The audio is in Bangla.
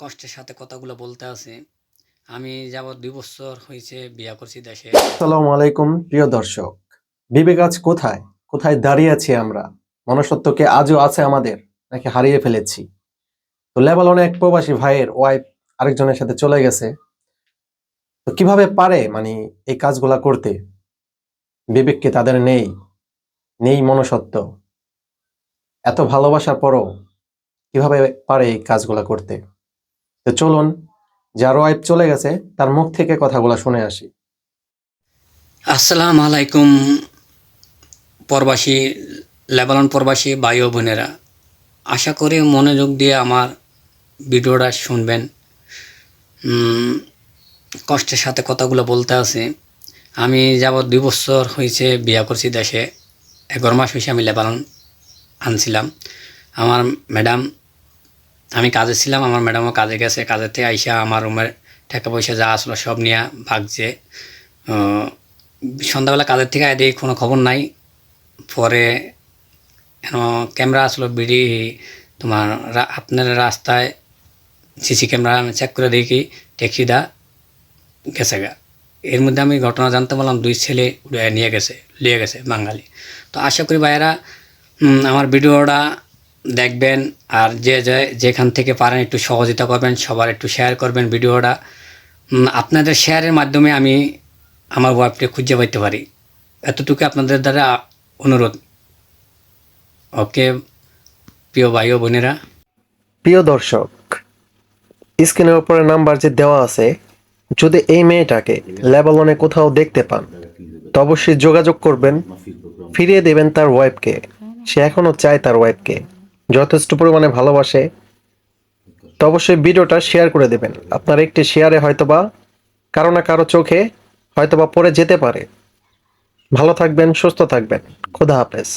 কষ্টের সাথে কথাগুলো বলতে আছে। আমি যাবৎ দুই বছর হয়েছে বিয়া করছি দেশে। আসসালামু আলাইকুম, প্রিয় দর্শক। বিবেক আজ কোথায়? কোথায় দাঁড়িয়ে আছি আমরা? মনুষ্যত্বকে আজও আছে আমাদের, নাকি হারিয়ে ফেলেছি? তো লেবালনে এক প্রবাসী ভাইয়ের ওয়াইফ আরেকজনের সাথে চলে গেছে। তো কীভাবে পারে মানে এই কাজগুলা করতে? বিবেককে তাদের নেই? নেই মনুষ্যত্ব? এত ভালোবাসার পরও কীভাবে পারে এই কাজগুলা করতে? তো চলুন যার ওয়াইফ চলে গেছে, তার মুখ থেকে কথাগুলো শুনে আসি। আসসালাম আলাইকুম প্রবাসী, লেবানন প্রবাসী ভাই ও বোনেরা। আশা করি মনোযোগ দিয়ে আমার ভিডিওটা শুনবেন। কষ্টের সাথে কথাগুলো বলতে আছে। আমি যাবৎ দুই বছর হয়েছে বিয়া করছি দেশে। এগারো মাস হয়েছে আমি লেবানন আনছিলাম। আমার ম্যাডাম আমি কাজে ছিলাম, আমার ম্যাডামও কাজে গেছে। থেকে আইসা আমার রুমের টাকা পয়সা যা আসলো সব নিয়ে ভাগছে। সন্ধ্যাবেলা কাজের থেকে আয় কোনো খবর নাই। পরে ক্যামেরা আসলো, বিডি, তোমার আপনার রাস্তায় সিসি ক্যামেরা, আমি চেক করে দেখি ট্যাক্সিটা গেছে গা। এর মধ্যে আমি ঘটনা জানতে পারলাম, দুই ছেলে নিয়ে গেছে নিয়ে গেছে, বাঙালি। তো আশা করি ভাইয়েরা আমার ভিডিওটা দেখবেন আর যে যেখান থেকে পারেন একটু সহযোগিতা করবেন, সবার একটু শেয়ার করবেন ভিডিওটা। আপনাদের শেয়ারের মাধ্যমে আমি আমার ওয়াইফকে খুঁজে পাইতে পারি। এতটুকু আপনাদের দ্বারা অনুরোধ। ওকে, প্রিয় ভাই ও বোনেরা। প্রিয় দর্শক, স্ক্রিনের উপরে নাম্বার যে দেওয়া আছে, যদি এই মেয়েটাকে লেবালনে কোথাও দেখতে পান, তো অবশ্যই যোগাযোগ করবেন, ফিরিয়ে দেবেন তার ওয়াইফকে সে এখনও চায় তার ওয়াইফকে যথেষ্ট পরিমাণে ভালোবাসে, তো অবশ্যই ভিডিওটা শেয়ার করে দেবেন। আপনার একটি শেয়ারে হয়তোবা কারও না কারও চোখে হয়তোবা পড়ে যেতে পারে। ভালো থাকবেন, সুস্থ থাকবেন। খোদা হাফেজ।